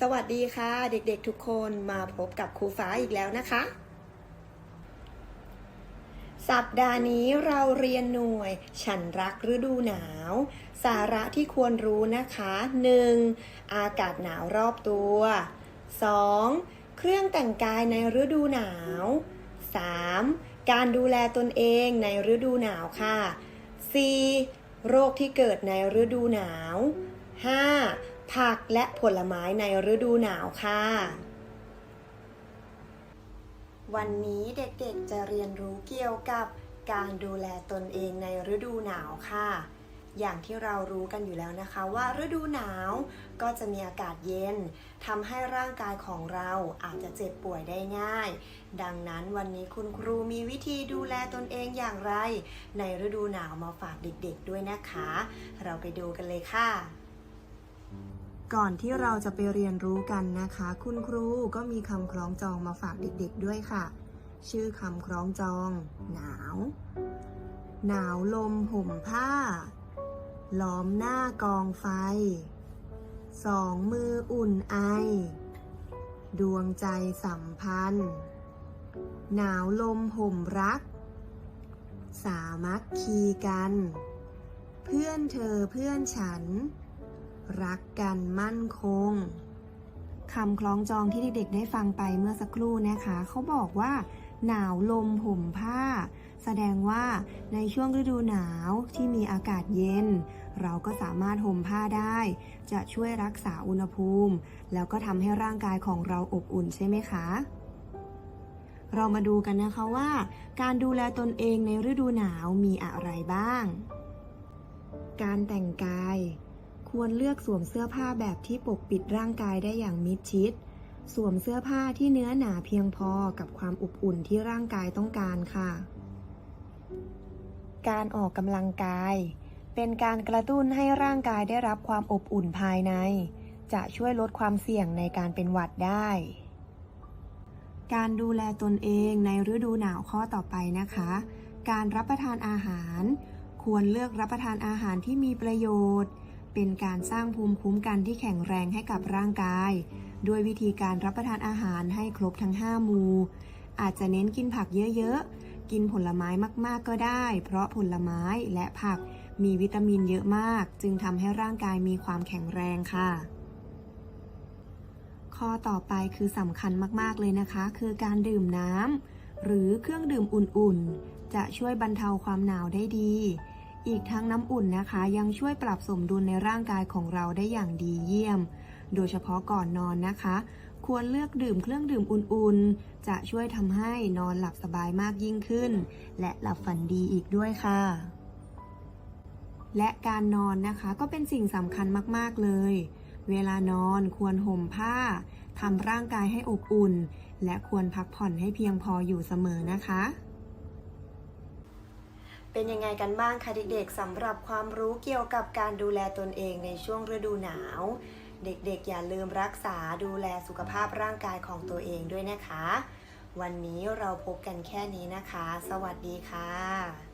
สวัสดีค่ะ เด็กๆทุกคนมาพบกับครูฟ้าอีกแล้วนะคะ สัปดาห์นี้เราเรียนหน่วย ฉันรักฤดูหนาว สาระที่ควรรู้นะคะ 1. อากาศหนาวรอบตัว 2. เครื่องแต่งกายในฤดูหนาว 3. การดูแลตนเองในฤดูหนาวค่ะ 4. โรคที่เกิดในฤดูหนาว 5. ผักและผลไม้ในฤดูหนาวค่ะ วันนี้เด็กๆจะเรียนรู้เกี่ยวกับการดูแลตนเองในฤดูหนาวค่ะ อย่างที่เรารู้กันอยู่แล้วนะคะว่าฤดูหนาวก็จะมีอากาศเย็นทำให้ร่างกายของเราอาจจะเจ็บป่วยได้ง่าย ดังนั้นวันนี้คุณครูมีวิธีดูแลตนเองอย่างไร ในฤดูหนาวมาฝากเด็กๆด้วยนะคะ เราไปดูกันเลยค่ะ ก่อนที่เราจะไปเรียนรู้กันนะคะ คุณครูก็มีคำคล้องจองมาฝากเด็กๆด้วยค่ะ ชื่อคำคล้องจอง หนาว หนาวลมห่มผ้า ล้อมหน้ากองไฟ สองมืออุ่นไอ ดวงใจสัมพันธ์ หนาวลมห่มรัก สามัคคีกัน เพื่อนเธอเพื่อนฉัน รักกันมั่นคงคำคล้องจองที่เด็กๆได้ฟังไปเมื่อสักครู่นะคะ เขาบอกว่า หนาวลมห่มผ้า แสดงว่าในช่วงฤดูหนาวที่มีอากาศเย็น เราก็สามารถห่มผ้าได้ จะช่วยรักษาอุณหภูมิ แล้วก็ทำให้ร่างกายของเราอบอุ่นใช่ไหมคะ เรามาดูกันนะคะว่า การดูแลตนเองในฤดูหนาวมีอะไรบ้าง การแต่งกาย ควรเลือกสวมเสื้อผ้าแบบที่ปกปิดร่างกายได้อย่างมิดชิด สวมเสื้อผ้าที่เนื้อหนาเพียงพอกับความอบอุ่นที่ร่างกายต้องการค่ะ การออกกำลังกาย เป็นการกระตุ้นให้ร่างกายได้รับความอบอุ่นภายใน จะช่วยลดความเสี่ยงในการเป็นหวัดได้ การดูแลตนเองในฤดูหนาวข้อต่อไปนะคะ การรับประทานอาหาร ควรเลือกรับประทานอาหารที่มีประโยชน์ เป็นการสร้างภูมิคุ้มกันที่แข็งแรงให้กับร่างกาย ด้วยวิธีการรับประทานอาหารให้ครบทั้ง 5 หมู่ อาจจะเน้นกินผักเยอะๆ กินผลไม้มากๆก็ได้ เพราะผลไม้และผักมีวิตามินเยอะมาก จึงทำให้ร่างกายมีความแข็งแรงค่ะ ข้อต่อไปคือสำคัญมากๆเลยนะคะ คือการดื่มน้ำหรือเครื่องดื่มอุ่นๆ จะช่วยบรรเทาความหนาวได้ดี อีกทั้งน้ำอุ่นนะคะ ยังช่วยปรับสมดุลในร่างกายของเราได้อย่างดีเยี่ยม โดยเฉพาะก่อนนอนนะคะ ควรเลือกดื่มเครื่องดื่มอุ่นๆ จะช่วยทำให้นอนหลับสบายมากยิ่งขึ้น และหลับฝันดีอีกด้วยค่ะ และการนอนนะคะก็เป็นสิ่งสำคัญมากๆเลย เวลานอนควรห่มผ้าทำร่างกายให้อบอุ่น และควรพักผ่อนให้เพียงพออยู่เสมอนะคะ เป็นยังไงกันบ้างคะเด็กๆสำหรับความรู้เกี่ยวกับการดูแลตนเองในช่วงฤดูหนาว เด็กๆอย่าลืมรักษาดูแลสุขภาพร่างกายของตัวเองด้วยนะคะ วันนี้เราพบกันแค่นี้นะคะ สวัสดีค่ะ